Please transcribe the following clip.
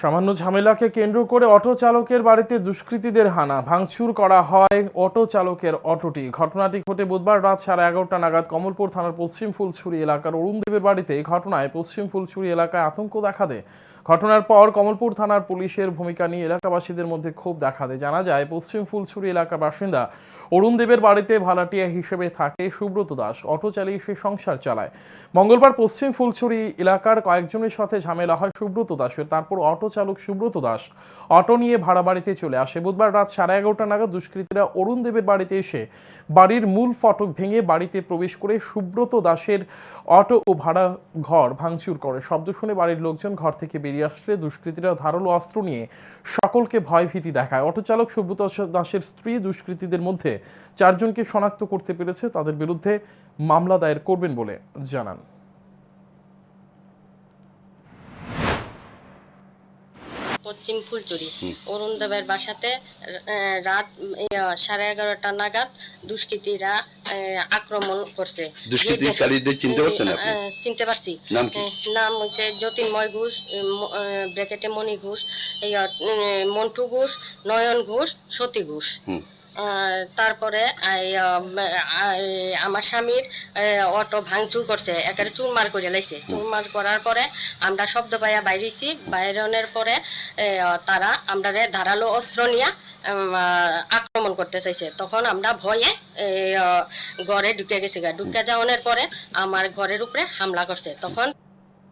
সামান্য ঝামেলাকে কেন্দ্র করে অটো চালকের বাড়িতে দুষ্কৃতীদের হানা। ভাঙচুর করা হয় অটো চালকের অটোটি। ঘটনাটি ঘটে বুধবার রাত সাড়ে এগারোটা নাগাদ কমলপুর থানার পশ্চিম ফুলছড়ি এলাকার অরুণদেবের বাড়িতে। ঘটনায় পশ্চিম ফুলছুরি এলাকায় আতঙ্ক দেখা দেয়। ঘটনার পর কমলপুর থানার পুলিশের ভূমিকা নিয়ে এলাকাবাসীদের মধ্যে ক্ষোভ দেখা দেয়। জানা যায়, পশ্চিম ফুলছড়ি এলাকার বাসিন্দা অরুণ দেবের বাড়িতে ভাড়াটিয়া হিসেবে থাকে সুব্রত দাস। অটো চালিয়ে সে সংসার চালায়। মঙ্গলবার পশ্চিম ফুলছড়ি এলাকার কয়েকজনের সাথে ঝামেলা হয় সুব্রত দাসের। তারপর অটো চালক সুব্রত দাস অটো নিয়ে ভাড়া বাড়িতে চলে আসে। বুধবার রাত সাড়ে এগারোটা নাগাদ দুষ্কৃতীরা অরুণ দেবের বাড়িতে এসে বাড়ির মূল ফটক ভেঙে বাড়িতে প্রবেশ করে সুব্রত দাসের অটো ও ভাড়া ঘর ভাঙচুর করে। শব্দ শুনে বাড়ির লোকজন ঘর থেকে বেরিয়ে আসলে দুষ্কৃতীরা ধারালো অস্ত্র নিয়ে সকলকে ভয়ভীতি দেখায়। অটোচালক সুব্রত দাসের স্ত্রী দুষ্কৃতীদের মধ্যে চারজনকে শনাক্ত করতে পেরেছে। তাদের বিরুদ্ধে মামলা দায়ের করবেন বলে জানান। পশ্চিম ফুলচুরি। অরুণ দেবের বাসাতে রাত সাড়ে এগারোটা নাগাদ দুষ্কৃতীরা আক্রমণ করছে। দুষ্কৃতিকারীদের চিনতে পারছেন চিনতে পারছি। নাম হচ্ছে যতীনময় ঘোষ ব্র্যাকেটে মণি ঘোষ মন্টু ঘোষ নয়ন ঘোষ সতী ঘোষ। তারপরে আমার স্বামীর অটো ভাঙচুর করছে একেবারে চুরমার করে লাইছে। চুরমার করার পরে আমরা শব্দ পাইয়া বাইরেছি বাইরনের পরে তারা আমরা ধারালো অস্ত্র নিয়ে আক্রমণ করতে চাইছে। তখন আমরা ভয়ে ঘরে ঢুকে গেছি গা। ঢুকে যাওয়ানোর পরে আমার ঘরের উপরে হামলা করছে। তখন